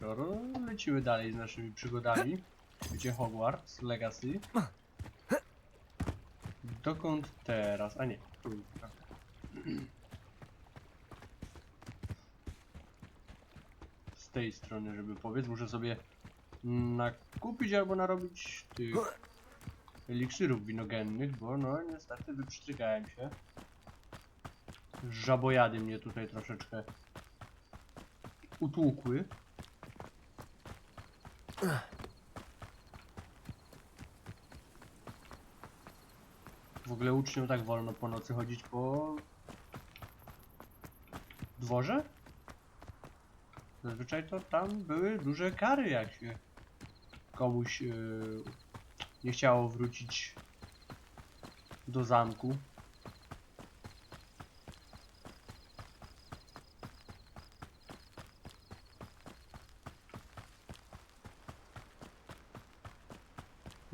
Ro- lecimy dalej z naszymi przygodami. Gdzie Hogwarts Legacy. Dokąd teraz? A nie, tu. Z tej strony, żeby powiedz, muszę sobie nakupić albo narobić tych eliksirów winogennych, bo no niestety wyprztykałem się. Żabojady mnie tutaj troszeczkę utłukły. W ogóle uczniom tak wolno po nocy chodzić po dworze? Zazwyczaj to tam były duże kary, jak się komuś yy, nie chciało wrócić do zamku.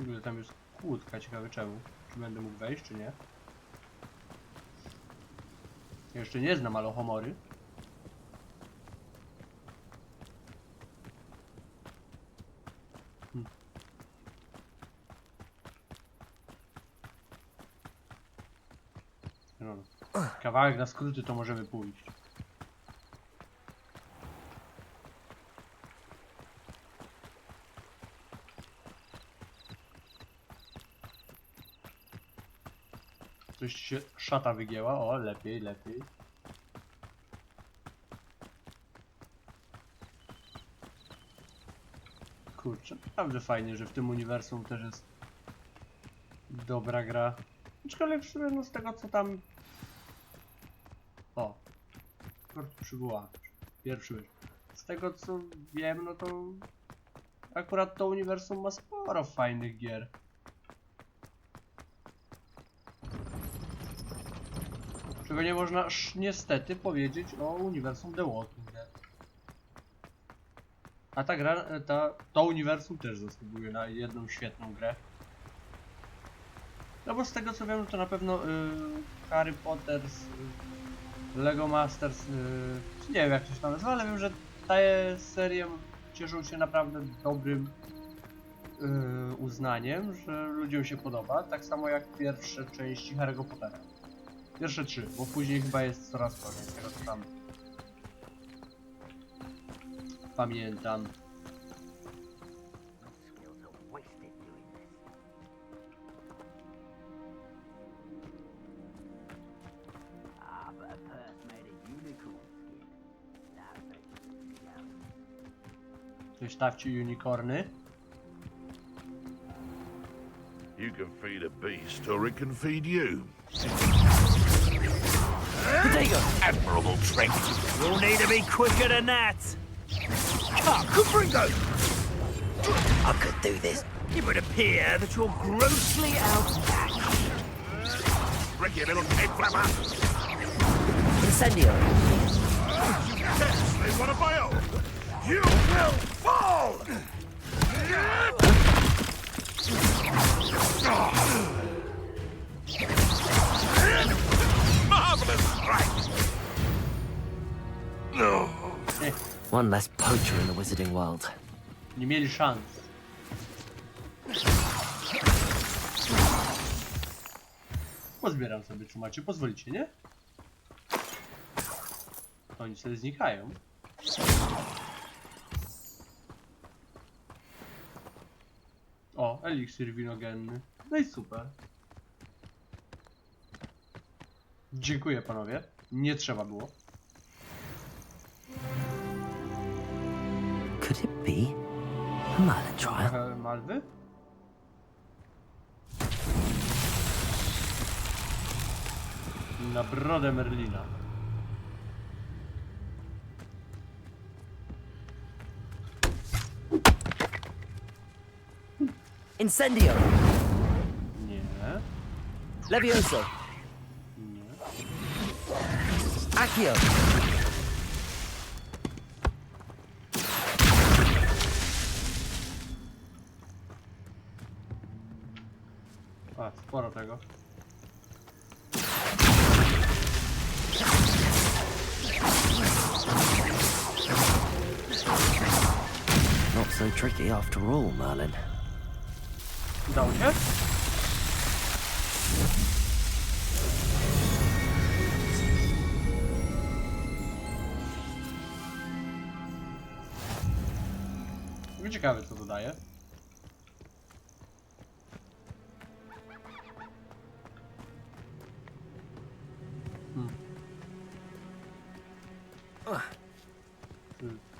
Ogóle tam jest kłódka, ciekawe czemu. Czy będę mógł wejść, czy nie? Jeszcze nie znam alohomory. Hmm. Kawałek na skróty to możemy pójść. Się szata wygięła, o lepiej, lepiej. Kurczę, naprawdę fajnie, że w tym uniwersum też jest dobra gra. Aczkolwiek w sumie no z tego co tam... O. Kurt przybyła. Pierwszy już. Z tego co wiem, no to... Akurat to uniwersum ma sporo fajnych gier. Czego nie można niestety powiedzieć o uniwersum The Walking Dead. A ta gra, e, ta, to uniwersum też zasługuje na jedną świetną grę. No bo z tego co wiem, to na pewno y, Harry Potter, y, Lego Masters, y, nie wiem jak to się nazywa, ale wiem, że te serie cieszą się naprawdę dobrym y, uznaniem, że ludziom się podoba, tak samo jak pierwsze części Harry'ego Pottera. Pierwsze trzy, bo później chyba jest coraz to więcej, tego tam. Pamiętam. Ktoś tawci unicorny. You can feed a beast or it can feed you. Potato! Admirable trick. You'll need to be quicker than that! Cut! Confringo! I could do this. It would appear that you're grossly outmatched. Rick, you little head flapper! Incendio! Yes, they want a bail! You will fall! Ah! One less poacher in the wizarding world. nie mieli szans. Pozbieram sobie, czy pozwolicie, nie? Oni sobie znikają. O, eliksir winogenny. No i super. Dziękuję panowie. Nie trzeba było. Could it be a Merlin trial? Trochę malwy? Na brodę Merlina. Incendio! Nie, Levioso! nie. Accio! A, sporo tego. so tricky after all, Merlin. Udało się? Ciekawe co to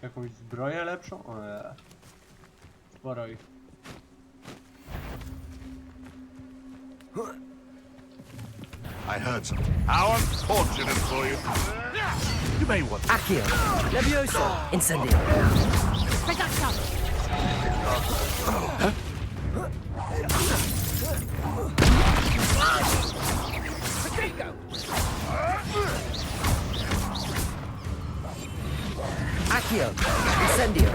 Jakąś zbroję lepszą? O nie. Sporo ich. I heard something. How unfortunate for you. You may want Accio! Levioso! Incendio! Accio! Incendio!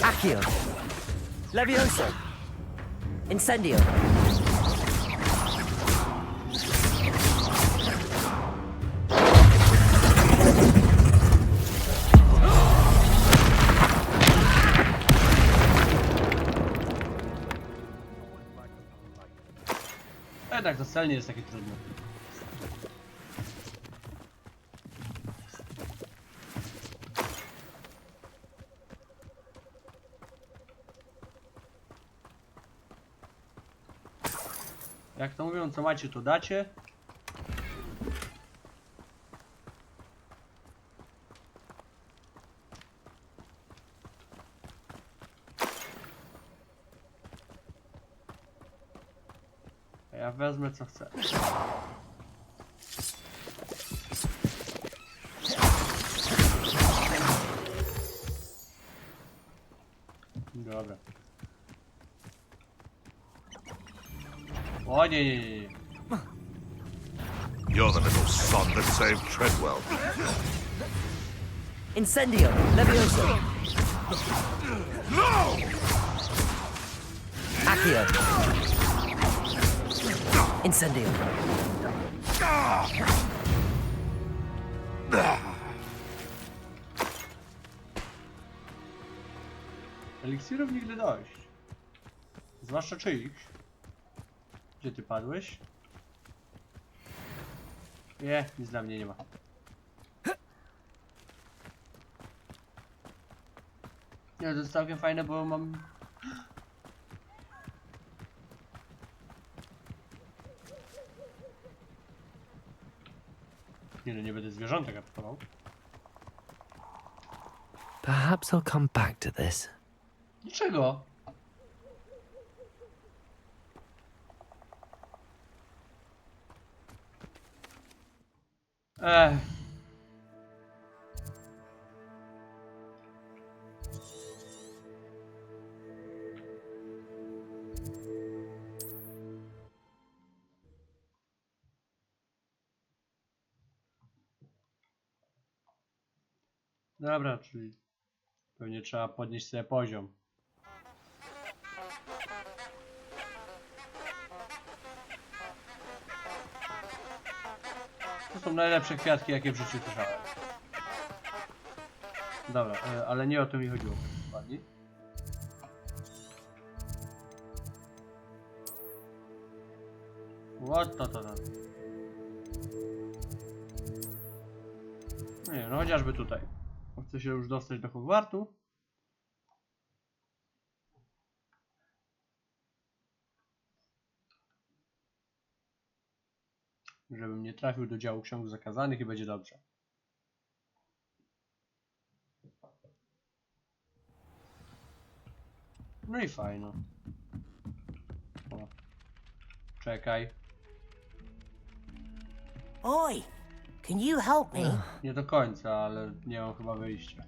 Accio! Levioso! Incendio! Jednak to wcale jest takie trudne. Jak to mówią, co macie, to dacie. Ja wezmę co chcę. Dobra. O nie, nie, nie, nie. You're the little son that saved Treadwell. Incendio! Levioso! No! Accio! Incendio! Eliksirów nigdy dość. Zwłaszcza czyichś. Gdzie ty padłeś? Nie, nic dla mnie nie ma. Nie, to jest całkiem fajne, bo mam... Nie no, nie będę zwierzątek atakował. Perhaps I'll come back to this. Dlaczego? Ech. Dobra, czyli pewnie trzeba podnieść sobie poziom. To są najlepsze kwiatki, jakie w życiu słyszałem. Dobra, e, ale nie o to mi chodziło. Dokładnie. What to to? Nie, no chociażby tutaj. Chcę się już dostać do Hogwartu. Żebym nie trafił do działu ksiąg zakazanych i będzie dobrze. No i fajno. O. Czekaj. Oi, can you help me? Nie do końca, ale nie mam chyba wyjścia.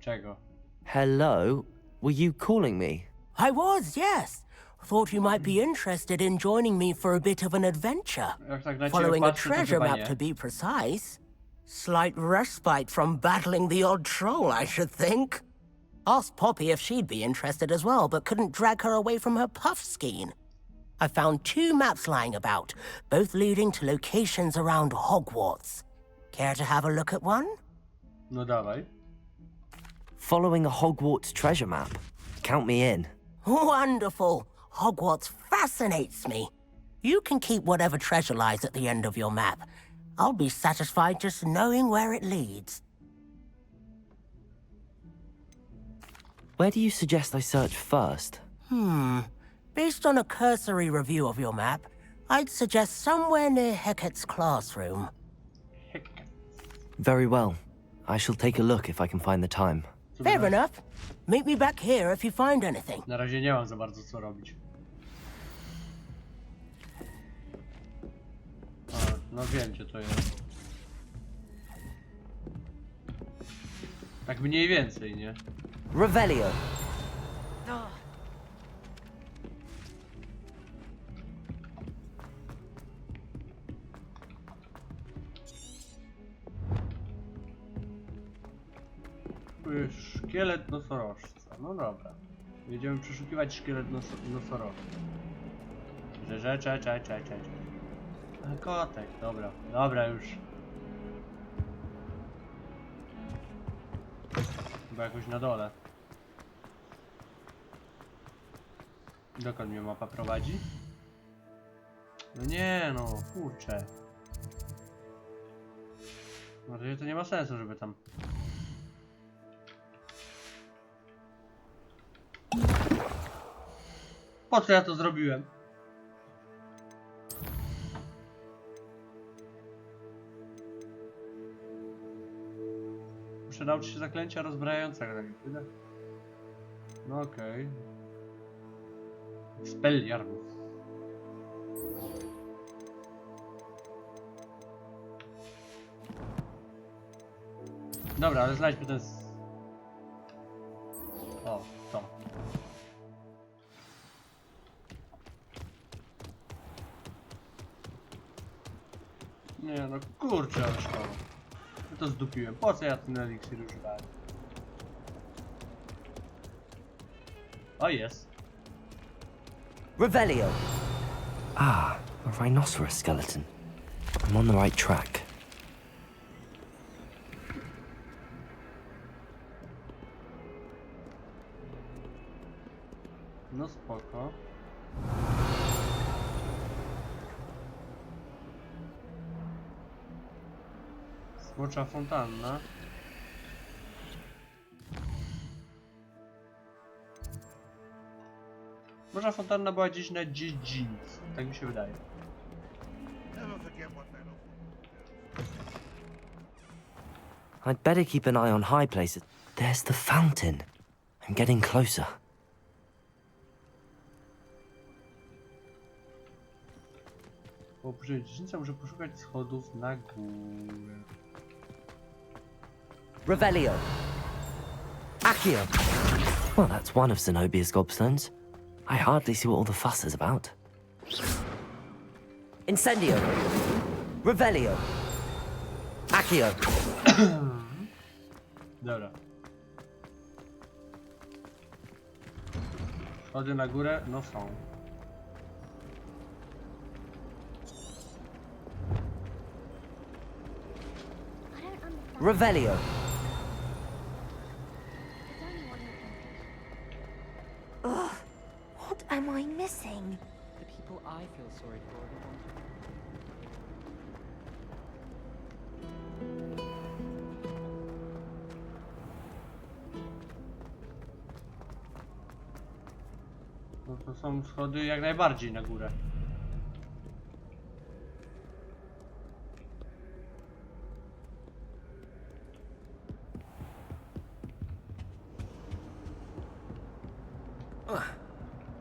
Czego? Hello? Were you calling me? I was, yes. Thought you might be interested in joining me for a bit of an adventure. Jak tak na ciebie Following a patrzę, to treasure chyba map nie. to be precise. Slight respite from battling the odd troll, I should think. Asked Poppy if she'd be interested as well, but couldn't drag her away from her puff skein. I found two maps lying about, both leading to locations around Hogwarts. Care to have a look at one? No dawaj. Following a Hogwarts treasure map. Count me in. Wonderful. Hogwarts fascinates me. You can keep whatever treasure lies at the end of your map. I'll be satisfied just knowing where it leads. Where do you suggest I search first? Hmm. Based on a cursory review of your map, I'd suggest somewhere near Hecat's classroom. Hek. Very well. I shall take a look if I can find the time. Fair enough. Meet me back here if you find anything. Na razie nie mam za bardzo co robić. A, no wiem gdzie to jest. Tak mniej więcej, nie? Revelio. Tu szkielet nosorożca. No dobra. Będziemy przeszukiwać szkielet nos nosorożca. Że, czekaj, czekaj, czekaj, czekaj. A, Kotek, dobra. Dobra już. Chyba jakoś na dole. Dokąd mnie mapa prowadzi? No nie no, kurczę. No to nie ma sensu, żeby tam Po co ja to zrobiłem? Muszę nauczyć się zaklęcia rozbrajającego, tak jak. No okej. Okay. Spelliarmus. Dobra, ale znajdźmy ten... no kurczę, ale szkoda. Ja to zdupiłem. Po co ja ten eliksir używałem? O jest. Revelio. Ah, a rhinoceros skeleton. I'm on the right track. No spoko. Smocza fontanna. Smocza fontanna była gdzieś na dziedzińcu, tak mi się wydaje. I'd better keep an eye on high places. There's the fountain. I'm getting closer. Po dziedzińca muszę poszukać schodów na górę. Revelio. Accio. Well, that's one of Zenobia's gobstones. I hardly see what all the fuss is about. Incendio. Revelio. Accio. Dobra. Schody na górę? No są. I don't understand. Revelio. Missing? The people I feel sorry for don't want to. No to są schody jak najbardziej na górę.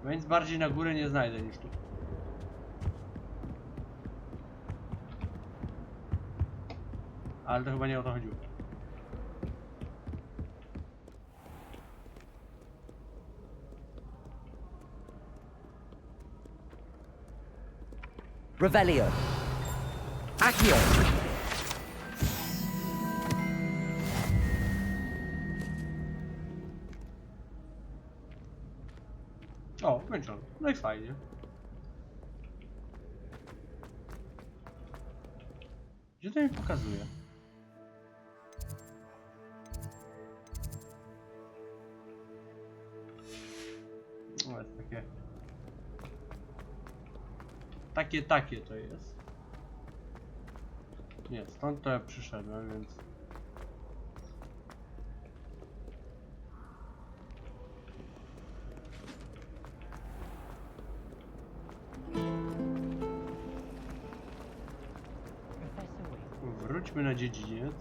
Więc bardziej na górę nie znajdę niż tu. Ale to chyba nie o to chodziło. Revelio. Accio. Fajnie. Gdzie to mi pokazuje? Jest takie... Takie, takie to jest. Nie, stąd to ja przyszedłem, więc... Weasley. Wróćmy na dziedziniec.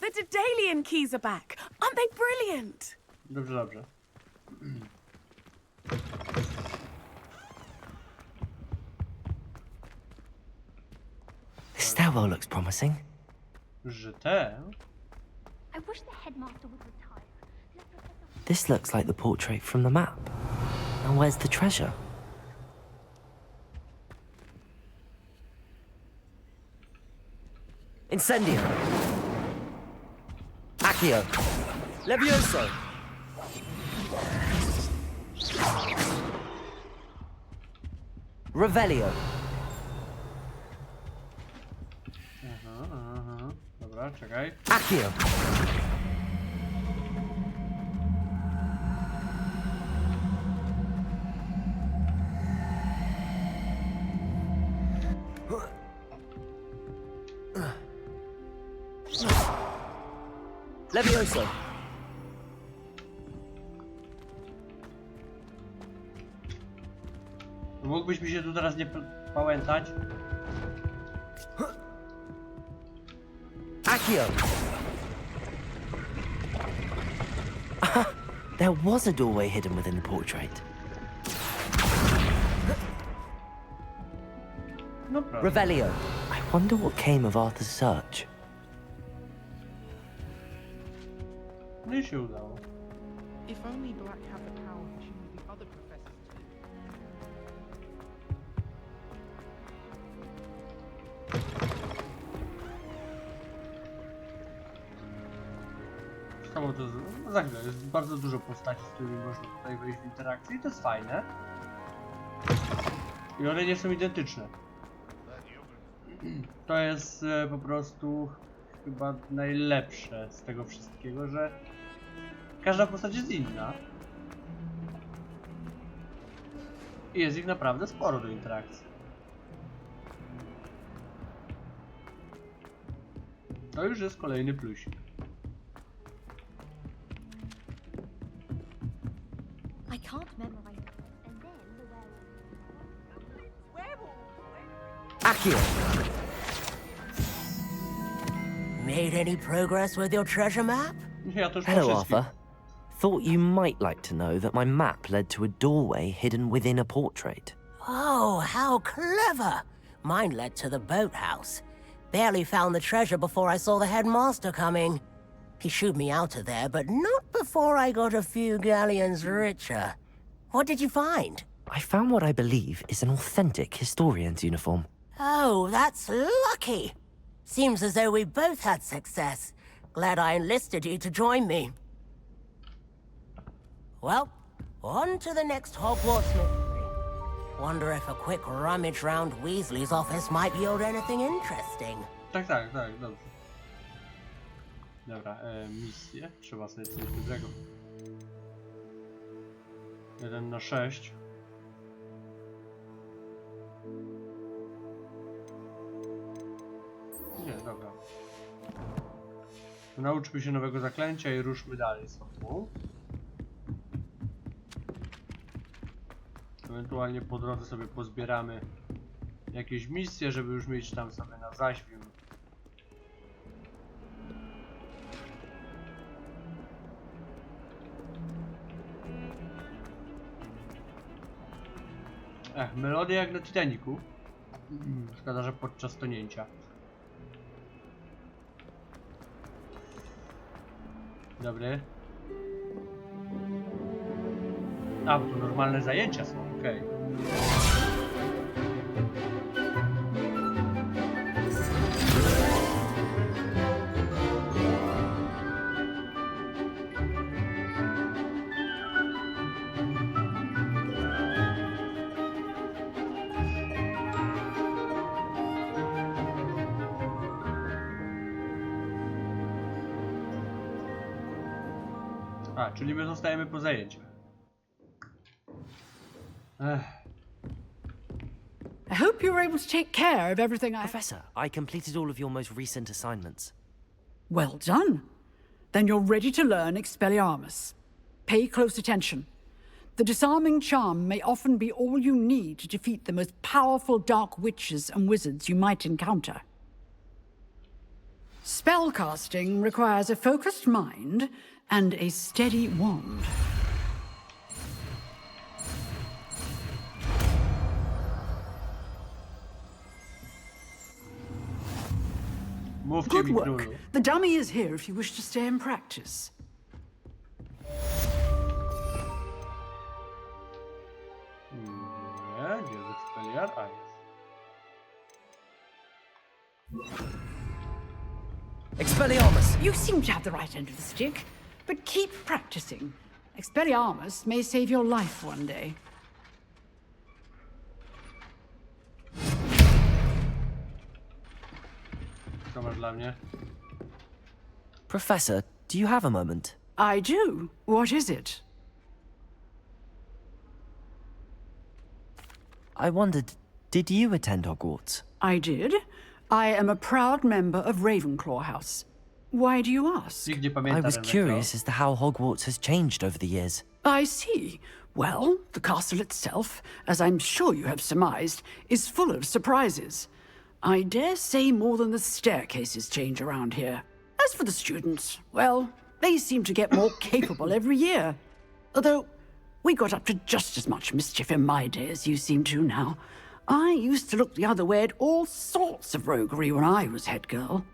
The Dedalian keys are back. Aren't they brilliant? Dobrze, dobrze. This stairwell looks promising. Że te... I wish the headmaster would retire. This looks like the portrait from the map. Now, where's the treasure? Incendio! Accio! Levioso! Revelio! Aha, aha, aha. Dobra, czekaj. Accio! Levioso! Mógłbyś mi się tu teraz nie p- pałętać? Accio! Ah, there was a doorway hidden within the portrait. No proszę. Revelio. I wonder what came of Arthur's search. No i się udało. If only Black had the power to choose the other professors too. Samo to z- no, za chwilę. Jest bardzo dużo postaci, z którymi można tutaj wejść w interakcję i to jest fajne. I one nie są identyczne. To jest e, po prostu chyba najlepsze z tego wszystkiego, że każda postać jest inna. I jest ich naprawdę sporo do interakcji. To już jest kolejny plusik. I can't memorize it. And then the werewolf. Accio! Made any progress with your treasure map? Ja to Hello, wszystkim. Arthur. Thought you might like to know that my map led to a doorway hidden within a portrait. Oh, how clever! Mine led to the boathouse. Barely found the treasure before I saw the headmaster coming. He shooed me out of there, but not before I got a few galleons richer. What did you find? I found what I believe is an authentic historian's uniform. Oh, that's lucky. Seems as though we both had success. Glad I enlisted you to join me. Well, on to the next Hogwarts mystery. Wonder if a quick rummage round Weasley's office might yield anything interesting. Tak, tak, tak, dobrze. Dobra, e, misję. Trzeba sobie coś dobrego. 1 na 6. Nie, dobra. Nauczmy się nowego zaklęcia i ruszmy dalej fabułą. Ewentualnie po drodze sobie pozbieramy jakieś misje, żeby już mieć tam sobie na zaświu. Ech, melodia jak na Titanicu. Mm, Szkoda, że podczas tonięcia. Dobry. A, bo to normalne zajęcia są, okej. A, czyli my zostajemy po zajęciach. Ech, I hope you were able to take care of everything I. Professor, I completed all of your most recent assignments. Well done. Then you're ready to learn Expelliarmus. Pay close attention. The disarming charm may often be all you need to defeat the most powerful dark witches and wizards you might encounter. Spellcasting requires a focused mind and a steady wand. Mówcie Good mi work. królu. The dummy is here if you wish to stay and practice. Nie, gdzie jest Expelliar? A. Expelliarmus! You seem to have the right end of the stick, but keep practicing. Expelliarmus may save your life one day. Co masz dla mnie? Professor, do you have a moment? I do. What is it? I wondered, did you attend Hogwarts? I did. I am a proud member of Ravenclaw House. Why do you ask? Nikt nie I was Ravenclaw. curious as to how Hogwarts has changed over the years. I see. Well, the castle itself, as I'm sure you have surmised, is full of surprises. I dare say more than the staircases change around here. As for the students, well, they seem to get more capable every year. Although, we got up to just as much mischief in my day as you seem to now. I used to look the other way at all sorts of roguery when I was head girl.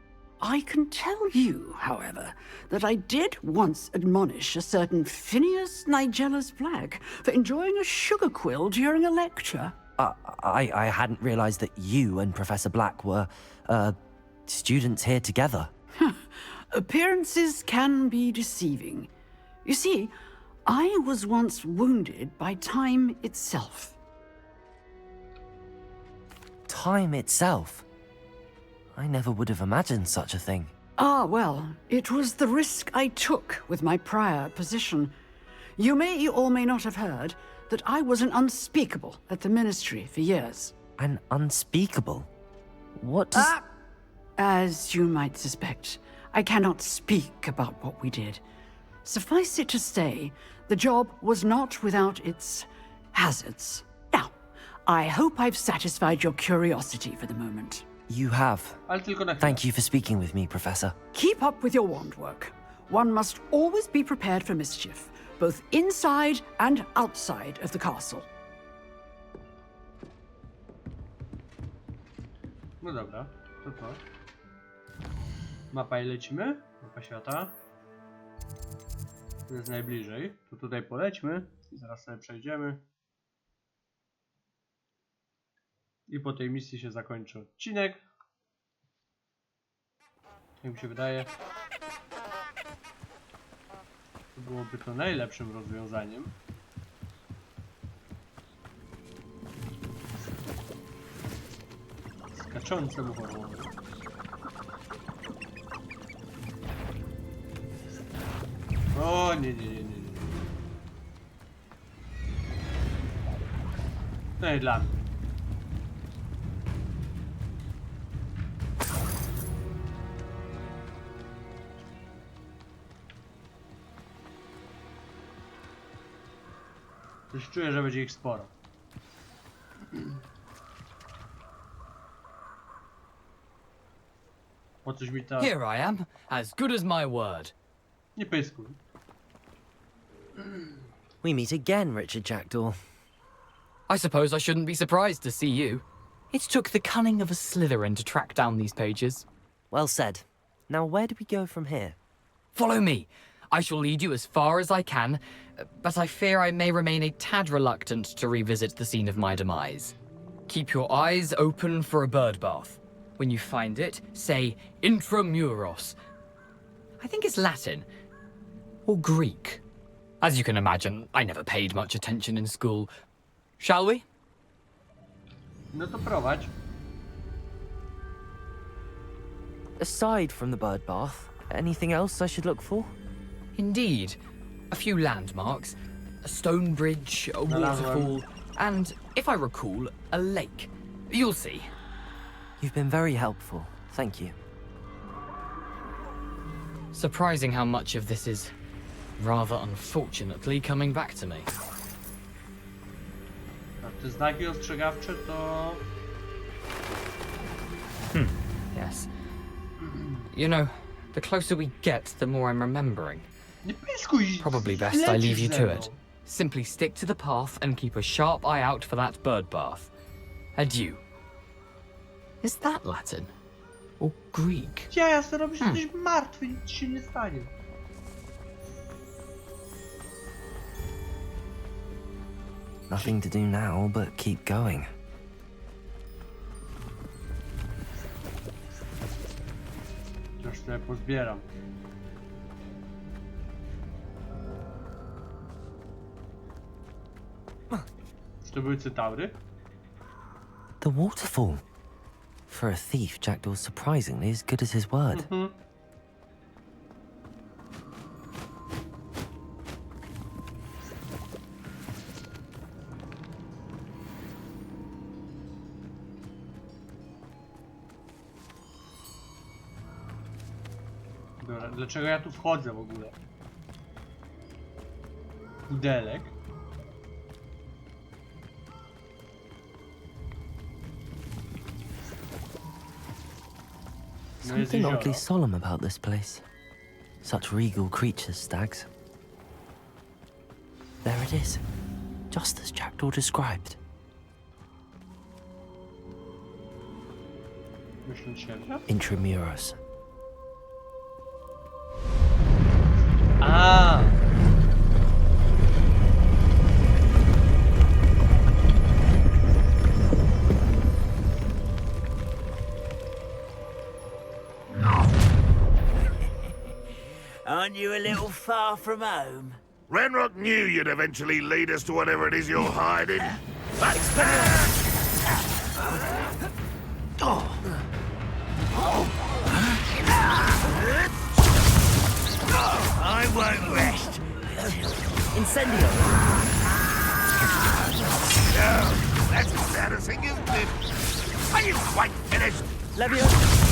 I can tell you, however, that I did once admonish a certain Phineas Nigella's Black for enjoying a sugar quill during a lecture. Uh, I, I hadn't realized that you and Professor Black were, uh, students here together. Appearances can be deceiving. You see, I was once wounded by time itself. Time itself. I never would have imagined such a thing. Ah, well, it was the risk I took with my prior position. You may or may not have heard that I was an unspeakable at the ministry for years. An unspeakable. What does. Ah! As you might suspect, I cannot speak about what we did. Suffice it to say, the job was not without its hazards. Now, I hope I've satisfied your curiosity for the moment. You have. Ale tylko na chwilę. Thank you for speaking with me, Professor. Keep up with your wand work. One must always be prepared for mischief, both inside and outside of the castle. No dobra, to to. Mapa i lecimy. Mapa świata. Tu jest najbliżej. To tutaj polećmy. I zaraz sobie przejdziemy. I po tej misji się zakończy odcinek. Jak mi się wydaje. To byłoby to najlepszym rozwiązaniem. Skaczącemu hormonom. O nie, nie, nie, nie, nie. No i dla mnie. Coś czuję, że będzie ich sporo. Po coś mi ta... Here I am, as good as my word. Nie pyskuj. We meet again, Richard Jackdaw. I suppose I shouldn't be surprised to see you. It took the cunning of a Slytherin to track down these pages. Well said. Now, where do we go from here? Follow me. I shall lead you as far as I can, but I fear I may remain a tad reluctant to revisit the scene of my demise. Keep your eyes open for a bird bath. When you find it, say intramuros. I think it's Latin. Or Greek. As you can imagine, I never paid much attention in school. Shall we? No to prowadź. Aside from the bird bath, anything else I should look for? Indeed. a few landmarks, a stone bridge, a waterfall, and, if I recall, a lake. You'll see. You've been very helpful. Thank you. Surprising how much of this is, rather unfortunately, coming back to me. A te znaki ostrzegawcze to... Hmm. Yes. You know, the closer we get, the more I'm remembering. Nie pyskuj! Probably best I leave you to it. Simply stick to the path and keep a sharp eye out for that bird bath. Adieu. Is that Latin? Or Greek? Ja, ja sobie Hmm. jesteś martwy, nic się nie stanie. Nothing to do now but keep going. Już sobie pozbieram. To były cytaury? The waterfall. For a thief, Jackdaw's surprisingly as good as his word. Mhm. Dobra, dlaczego ja tu wchodzę w ogóle? Pudelek. Something oddly solemn about this place. Such regal creatures, stags. There it is. Just as Jackdaw described. Intramuros. Far from home? Renrock knew you'd eventually lead us to whatever it is you're hiding. I won't rest. Incendio! No, that's as bad as it you've been. Are you quite finished? Levio!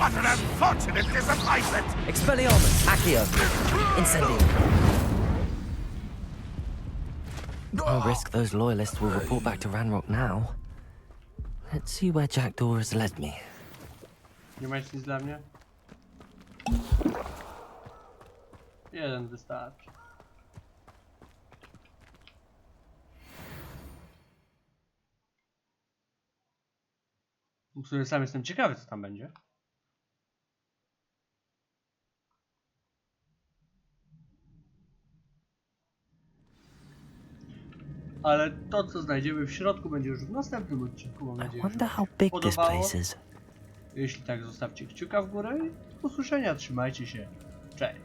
What an unfortunate disappointment! Expelliarmus! Accio! Incendio! I'll risk those loyalists will report back to Ranrock now. Let's see where Jackdaw has led me. Nie masz nic dla mnie? Jeden wystarczy. W sumie jestem ciekawy, co tam będzie. Ale to, co znajdziemy w środku, będzie już w następnym odcinku. Mam I nadzieję, że wonder how big this podobało. place is. Jeśli tak, zostawcie kciuka w górę i do usłyszenia. Trzymajcie się. Cześć.